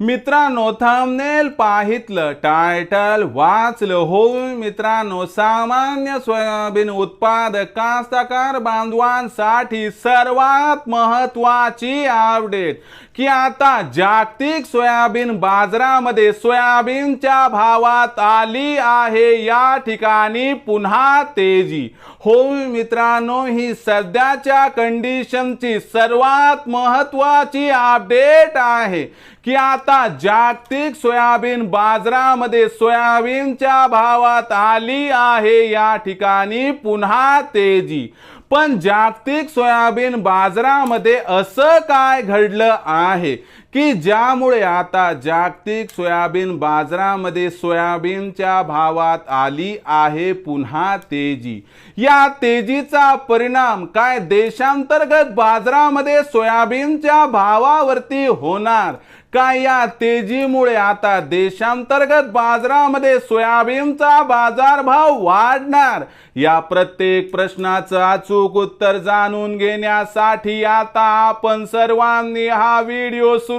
मित्रांनो thumbnail पाहितलं title वाचलं होऊन मित्रांनो सामान्य सोयाबीन उत्पादक कास्तकार बांधवांसाठी सर्वात महत्वाची अपडेट की आता जागतिक सोयाबीन बाजारामध्ये सोयाबीनच्या भावात आली आहे. या ठिकाणी पुन्हा तेजी. हो मित्रांनो ही सध्याच्या कंडिशनची सर्वात महत्वाची अपडेट आहे. की आता जागतिक सोयाबीन बाजारामध्ये सोयाबीनच्या भावात आली आहे या ठिकाणी पुन्हा तेजी. पण जागतिक सोयाबीन बाजारामध्ये असं काय घडलं आहे? की ज्यामुळे आता जागतिक सोयाबीन बाजारामध्ये सोयाबीनच्या भावात आली आहे पुन्हा तेजी. या तेजीचा परिणाम काय देशांतर्गत बाजारामध्ये सोयाबीनच्या भावावरती होणार? काय या तेजीमुळे आता देशांतर्गत बाजारामध्ये सोयाबीनचा बाजारभाव वाढणार? या प्रत्येक प्रश्नाचं अचूक उत्तर जाणून घेण्यासाठी आता आपण सर्वांनी हा व्हिडिओ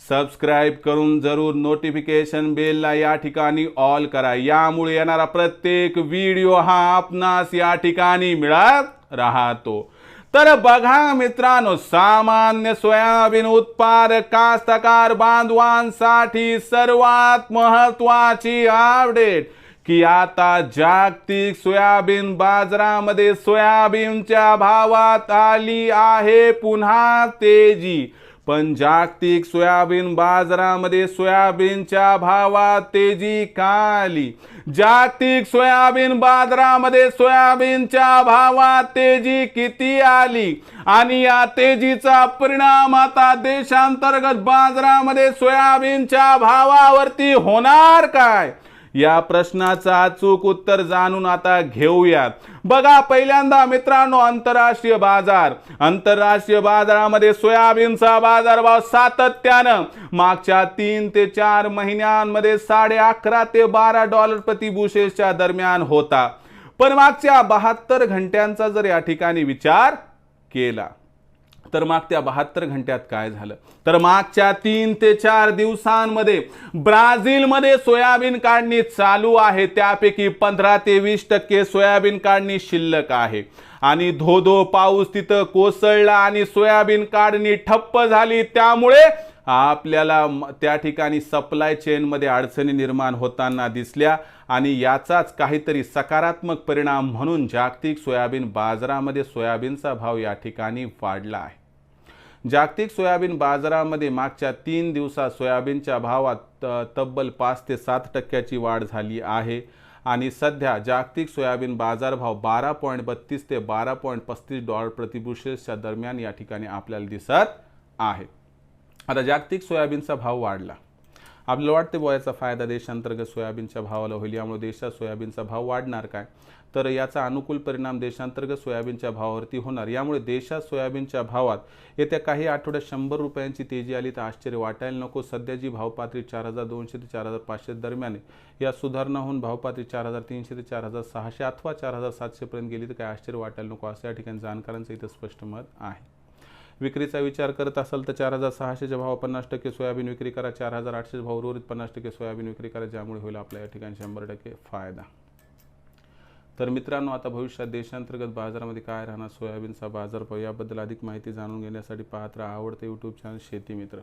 सबस्क्राईब करून जरूर नोटिफिकेशन बेलला या ठिकाणी ऑल करा. यामुळे येणारा प्रत्येक व्हिडिओ हा आपणास या ठिकाणी मिळत राहतो. तर बघा मित्रांनो सामान्य सोयाबीन उत्पादक कास्तकार बांधवांसाठी सर्वात महत्वाची अपडेट की आता जागतिक सोयाबीन बाजारामध्ये सोयाबीनच्या भावात आली आहे पुन्हा तेजी. पण जागतिक सोयाबीन बाजारामध्ये सोयाबीनच्या भावात तेजी का आली? जागतिक सोयाबीन बाजारामध्ये सोयाबीनच्या भावात तेजी किती आली? आणि या तेजीचा परिणाम आता देशांतर्गत बाजारामध्ये सोयाबीनच्या भावावरती होणार काय? या प्रश्नाचं अचूक उत्तर जाणून आता घेऊयात बघा पहिल्यांदा मित्रांनो आंतरराष्ट्रीय बाजार. आंतरराष्ट्रीय बाजारामध्ये सोयाबीनचा बाजारभाव सातत्यानं मागच्या तीन ते चार महिन्यांमध्ये साडे अकरा ते बारा डॉलर प्रति बुशेसच्या दरम्यान होता. पण मागच्या बहात्तर घंट्यांचा जर या ठिकाणी विचार केला तर मागच्या बहात्तर घंट्यात काय झालं? तर मागच्या तीन ते चार दिवसांमध्ये ब्राझीलमध्ये सोयाबीन काढणी चालू आहे. त्यापैकी पंधरा ते वीस टक्के सोयाबीन काढणी शिल्लक आहे. आणि धो धो पाऊस तिथं कोसळला आणि सोयाबीन काढणी ठप्प झाली. त्यामुळे आपल्याला म- त्या ठिकाणी सप्लाय चेनमध्ये अडचणी निर्माण होताना दिसल्या आणि याचाच काहीतरी सकारात्मक परिणाम म्हणून जागतिक सोयाबीन बाजारामध्ये सोयाबीनचा भाव या ठिकाणी वाढला आहे. जागतिक सोयाबीन बाजारामध्ये मागच्या तीन दिवसात सोयाबीनच्या भावात त- तब्बल पाच ते सात टक्क्याची वाढ झाली आहे आणि सध्या जागतिक सोयाबीन बाजारभाव बारा पॉईंट बत्तीस ते बारा पॉईंट पस्तीस डॉलर प्रतिबुशेसच्या दरम्यान या ठिकाणी आपल्याला दिसत आहे. आता जागतिक सोयाबीनचा भाव वाढला. आपल्याला वाटते बुवा याचा फायदा देशांतर्गत सोयाबीनच्या भावाला होईल यामुळे देशात सोयाबीनचा भाव वाढणार काय? तर याचा अनुकूल परिणाम देशांतर्गत सोयाबीनच्या भावावरती होणार. यामुळे देशात सोयाबीनच्या भावात येत्या काही आठवड्यात शंभर रुपयांची तेजी आली तर आश्चर्य वाटायला नको. सध्या जी भावपातळी चार हजार दोनशे ते चार हजार पाचशे दरम्यान या सुधारणा होऊन भावपातळी चार हजार तीनशे ते चार हजार सहाशे अथवा चार हजार सातशेपर्यंत गेली तर काय आश्चर्य वाटायला नको असं या ठिकाणी जाणकारांचं इथं स्पष्ट मत आहे. विक्रीचा विचार करत असाल तर चार हजार सहाशेच्या भाव पन्नास टक्के सोयाबीन विक्री करा. चार हजार आठशे भाव उर्वरित पन्नास टक्के सोयाबीन विक्री करा. ज्यामुळे होईल आपल्या या ठिकाणी शंभर टक्के फायदा. तर मित्रांनो आता भविष्यात देशांतर्गत बाजारामध्ये काय राहणार? सोयाबीनचा बाजारभाव याबद्दल अधिक माहिती जाणून घेण्यासाठी पाहत राहा आवडते यूट्यूब चॅनल शेती मित्र.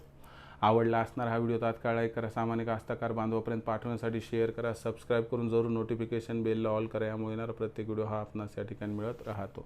आवडला असणार हा व्हिडिओ तात्काळ लाईक करा. सामान्य कास्तकार बांधवापर्यंत पाठवण्यासाठी शेअर करा. सबस्क्राईब करून जरूर नोटिफिकेशन बेलला ऑल करा. यामुळे येणारा प्रत्येक व्हिडिओ हा आपणास या ठिकाणी मिळत राहतो.